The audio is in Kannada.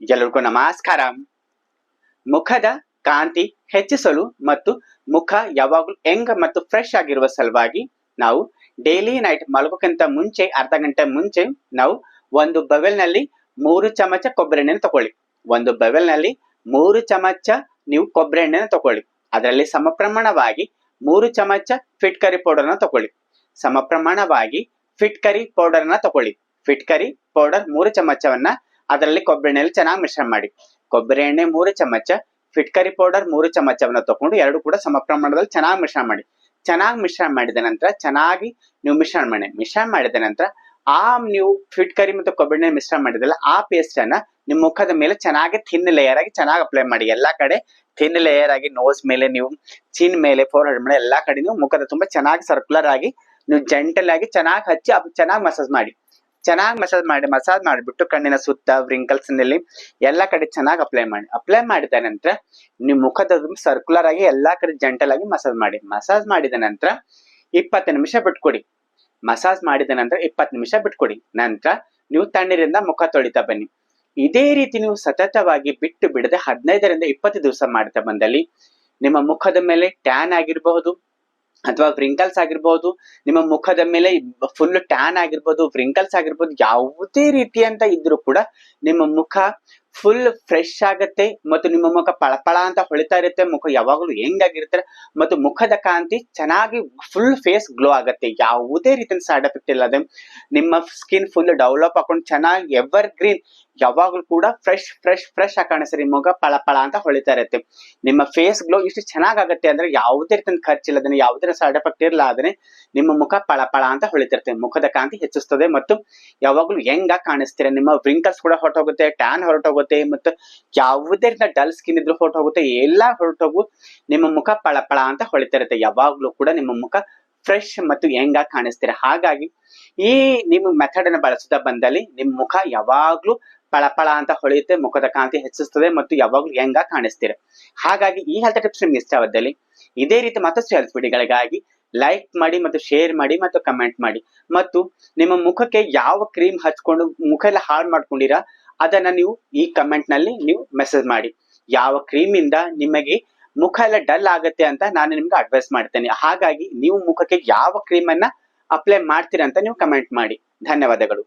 ಎಲ್ಲರಿಗೂ ನಮಸ್ಕಾರ. ಮುಖದ ಕಾಂತಿ ಹೆಚ್ಚಿಸಲು ಮತ್ತು ಮುಖ ಯಾವಾಗಲೂ ಯಂಗ್ ಮತ್ತು ಫ್ರೆಶ್ ಆಗಿರುವ ಸಲುವಾಗಿ ನಾವು ಡೈಲಿ ನೈಟ್ ಮಲಗೋಕ್ಕಿಂತ ಮುಂಚೆ, ಅರ್ಧ ಗಂಟೆ ಮುಂಚೆ ನಾವು ಒಂದು ಬವೆಲ್ನಲ್ಲಿ ಮೂರು ಚಮಚ ಕೊಬ್ಬರಿ ಎಣ್ಣೆನ ತಗೊಳ್ಳಿ ಒಂದು ಬವೆಲ್ನಲ್ಲಿ ಮೂರು ಚಮಚ ನೀವು ಕೊಬ್ಬರಿ ಎಣ್ಣೆನ ತಗೊಳ್ಳಿ ಅದರಲ್ಲಿ ಸಮ ಪ್ರಮಾಣವಾಗಿ ಮೂರು ಚಮಚ ಫಿಟ್ ಕರಿ ಪೌಡರ್ನ ತಗೊಳ್ಳಿ ಸಮ ಪ್ರಮಾಣವಾಗಿ ಫಿಟ್ಕರಿ ಪೌಡರ್ನ ತಗೊಳ್ಳಿ ಫಿಟ್ ಕರಿ ಪೌಡರ್ ಮೂರು ಚಮಚವನ್ನ ಅದರಲ್ಲಿ ಕೊಬ್ಬರಿ ಎಣ್ಣೆಯಲ್ಲಿ ಚೆನ್ನಾಗಿ ಮಿಶ್ರಣ ಮಾಡಿ. ಕೊಬ್ಬರಿ ಎಣ್ಣೆ ಮೂರು ಚಮಚ ಫಿಟ್ಕರಿ ಪೌಡರ್ ಮೂರು ಚಮಚವನ್ನ ತಕೊಂಡು ಎರಡು ಕೂಡ ಸಮ ಪ್ರಮಾಣದಲ್ಲಿ ಚೆನ್ನಾಗಿ ಮಿಶ್ರಣ ಮಾಡಿ. ಚೆನ್ನಾಗಿ ಮಿಶ್ರಣ ಮಾಡಿದ ನಂತರ ಚೆನ್ನಾಗಿ ನೀವು ಮಿಶ್ರಣ ಮಾಡಿ. ಮಿಶ್ರಣ ಮಾಡಿದ ನಂತರ ಆ ನೀವು ಫಿಟ್ಕರಿ ಮತ್ತು ಕೊಬ್ಬರಿ ಎಣ್ಣೆ ಮಿಶ್ರಣ ಮಾಡಿದಲ್ಲ ಆ ಪೇಸ್ಟ್ ಅನ್ನ ನಿಮ್ಮ ಮುಖದ ಮೇಲೆ ಚೆನ್ನಾಗಿ ಥಿನ್ ಲೇಯರ್ ಆಗಿ ಚೆನ್ನಾಗಿ ಅಪ್ಲೈ ಮಾಡಿ. ಎಲ್ಲಾ ಕಡೆ ಥಿನ್ ಲೇಯರ್ ಆಗಿ ನೋಸ್ ಮೇಲೆ ನೀವು ಚಿನ್ ಮೇಲೆ ಫೋರ್ ಮೇಲೆ ಎಲ್ಲಾ ಕಡೆ ನೀವು ಮುಖದ ತುಂಬಾ ಚೆನ್ನಾಗಿ ಸರ್ಕ್ಯುಲರ್ ಆಗಿ, ನೀವು ಜೆಂಟಲ್ ಆಗಿ ಚೆನ್ನಾಗಿ ಹಚ್ಚಿ ಚೆನ್ನಾಗಿ ಮಸಾಜ್ ಮಾಡಿ. ಚೆನ್ನಾಗಿ ಮಸಾಜ್ ಮಾಡಿ ಮಸಾಜ್ ಮಾಡಿಬಿಟ್ಟು ಕಣ್ಣಿನ ಸುತ್ತ ವ್ರಿಂಕಲ್ಸ್ನಲ್ಲಿ ಎಲ್ಲಾ ಕಡೆ ಚೆನ್ನಾಗಿ ಅಪ್ಲೈ ಮಾಡಿ. ಅಪ್ಲೈ ಮಾಡಿದ ನಂತರ ನಿಮ್ಮ ಮುಖದ ಸರ್ಕ್ಯುಲರ್ ಆಗಿ ಎಲ್ಲಾ ಕಡೆ ಜೆಂಟಲ್ ಆಗಿ ಮಸಾಜ್ ಮಾಡಿ. ಮಸಾಜ್ ಮಾಡಿದ ನಂತರ ಇಪ್ಪತ್ತು ನಿಮಿಷ ಬಿಟ್ಕೊಡಿ. ಮಸಾಜ್ ಮಾಡಿದ ನಂತರ ಇಪ್ಪತ್ತು ನಿಮಿಷ ಬಿಟ್ಕೊಡಿ. ನಂತರ ನೀವು ತಣ್ಣೀರಿಂದ ಮುಖ ತೊಳಿತಾ ಬನ್ನಿ. ಇದೇ ರೀತಿ ನೀವು ಸತತವಾಗಿ ಬಿಟ್ಟು ಬಿಡದೆ ಹದಿನೈದರಿಂದ ಇಪ್ಪತ್ತು ದಿವಸ ಮಾಡ್ತಾ ಬಂದಲ್ಲಿ ನಿಮ್ಮ ಮುಖದ ಮೇಲೆ ಟ್ಯಾನ್ ಆಗಿರಬಹುದು ಅಥವಾ ವ್ರಿಂಕಲ್ಸ್ ಆಗಿರ್ಬೋದು, ನಿಮ್ಮ ಮುಖದ ಮೇಲೆ ಫುಲ್ ಟ್ಯಾನ್ ಆಗಿರ್ಬೋದು ವ್ರಿಂಕಲ್ಸ್ ಆಗಿರ್ಬೋದು, ಯಾವುದೇ ರೀತಿ ಅಂತ ಇದ್ರು ಕೂಡ ನಿಮ್ಮ ಮುಖ ಫುಲ್ ಫ್ರೆಶ್ ಆಗತ್ತೆ ಮತ್ತು ನಿಮ್ಮ ಮುಖ ಪಳಪಳ ಅಂತ ಹೊಳಿತಾ ಇರುತ್ತೆ. ಮುಖ ಯಾವಾಗಲೂ ಹೆಂಗಾಗಿರುತ್ತೆ ಮತ್ತು ಮುಖದ ಕಾಂತಿ ಚೆನ್ನಾಗಿ ಫುಲ್ ಫೇಸ್ ಗ್ಲೋ ಆಗುತ್ತೆ. ಯಾವುದೇ ರೀತಿಯ ಸೈಡ್ ಎಫೆಕ್ಟ್ ಇಲ್ಲದೆ ನಿಮ್ಮ ಸ್ಕಿನ್ ಫುಲ್ ಡೆವಲಪ್ ಹಾಕೊಂಡು ಚೆನ್ನಾಗಿ ಎವರ್ ಗ್ರೀನ್ ಯಾವಾಗಲೂ ಕೂಡ ಫ್ರೆಶ್ ಫ್ರೆಶ್ ಫ್ರೆಶ್ ಆಗಿ ಕಾಣಿಸ್ತಾರೆ ನಿಮ್ಮ ಮುಖ ಪಳ ಪಳ ಅಂತ ಹೊಳಿತಾ ಇರುತ್ತೆ. ನಿಮ್ಮ ಫೇಸ್ ಗ್ಲೋ ಇಷ್ಟು ಚೆನ್ನಾಗಾಗತ್ತೆ ಅಂದ್ರೆ ಯಾವುದೇ ಖರ್ಚಿಲ್ಲ. ಅದನ್ನ ಯಾವುದೇ ಸೈಡ್ ಎಫೆಕ್ಟ್ ಇರಲ್ಲ. ಆದ್ರೆ ನಿಮ್ಮ ಮುಖ ಪಳ ಪಳ ಅಂತ ಹೊಳಿತಿರುತ್ತೆ. ಮುಖದ ಕಾಂತಿ ಹೆಚ್ಚಿಸ್ತದೆ ಮತ್ತು ಯಾವಾಗಲೂ ಹೆಂಗ ಕಾಣಿಸ್ತೀರ. ನಿಮ್ಮ ವ್ರಿಂಕಲ್ಸ್ ಕೂಡ ಹೊರಟೋಗುತ್ತೆ ಟ್ಯಾನ್ ಹೊರಟೋಗುತ್ತೆ ಮತ್ತು ಯಾವುದೇ ರೀತಿಯ ಡಲ್ ಸ್ಕಿನ್ ಇದ್ರೂ ಹೊರಟೋಗುತ್ತೆ. ಎಲ್ಲ ಹೊರಟೋಗು ನಿಮ್ಮ ಮುಖ ಪಳ ಪಳ ಅಂತ ಹೊಳಿತಿರುತ್ತೆ ಯಾವಾಗ್ಲೂ ಕೂಡ ನಿಮ್ಮ ಮುಖ ಫ್ರೆಶ್ ಮತ್ತು ಹೆಂಗ ಕಾಣಿಸ್ತೀರ. ಹಾಗಾಗಿ ಈ ನಿಮ್ಮ ಮೆಥಡ್ ಅನ್ನು ಬಳಸುತ್ತಾ ಬಂದಲ್ಲಿ ನಿಮ್ಮ ಮುಖ ಯಾವಾಗ್ಲೂ ಪಳಪಳ ಅಂತ ಹೊಳೆಯುತ್ತೆ, ಮುಖದ ಕಾಂತಿ ಹೆಚ್ಚಿಸ್ತದೆ ಮತ್ತು ಯಾವಾಗಲೂ ಹೆಂಗ ಕಾಣಿಸ್ತೀರ. ಹಾಗಾಗಿ ಈ ಹೆಲ್ತ್ ಟಿಪ್ಸ್ ನಿಮ್ಗೆ ಇಷ್ಟವಾದಲ್ಲಿ ಇದೇ ರೀತಿ ಮತ್ತಷ್ಟು ಹೆಲ್ತ್ ವಿಡಿಯೋಗಳಿಗಾಗಿ ಲೈಕ್ ಮಾಡಿ ಮತ್ತು ಶೇರ್ ಮಾಡಿ ಮತ್ತು ಕಮೆಂಟ್ ಮಾಡಿ. ಮತ್ತು ನಿಮ್ಮ ಮುಖಕ್ಕೆ ಯಾವ ಕ್ರೀಮ್ ಹಚ್ಕೊಂಡು ಮುಖ ಎಲ್ಲ ಹಾಳು ಮಾಡ್ಕೊಂಡಿರಾ, ಅದನ್ನ ನೀವು ಈ ಕಮೆಂಟ್ನಲ್ಲಿ ನೀವು ಮೆಸೇಜ್ ಮಾಡಿ. ಯಾವ ಕ್ರೀಮ್ ಇಂದ ನಿಮಗೆ ಮುಖ ಎಲ್ಲ ಡಲ್ ಆಗುತ್ತೆ ಅಂತ ನಾನು ನಿಮ್ಗೆ ಅಡ್ವೈಸ್ ಮಾಡ್ತೇನೆ. ಹಾಗಾಗಿ ನೀವು ಮುಖಕ್ಕೆ ಯಾವ ಕ್ರೀಮ್ ಅನ್ನ ಅಪ್ಲೈ ಮಾಡ್ತೀರಾ ಅಂತ ನೀವು ಕಮೆಂಟ್ ಮಾಡಿ. ಧನ್ಯವಾದಗಳು.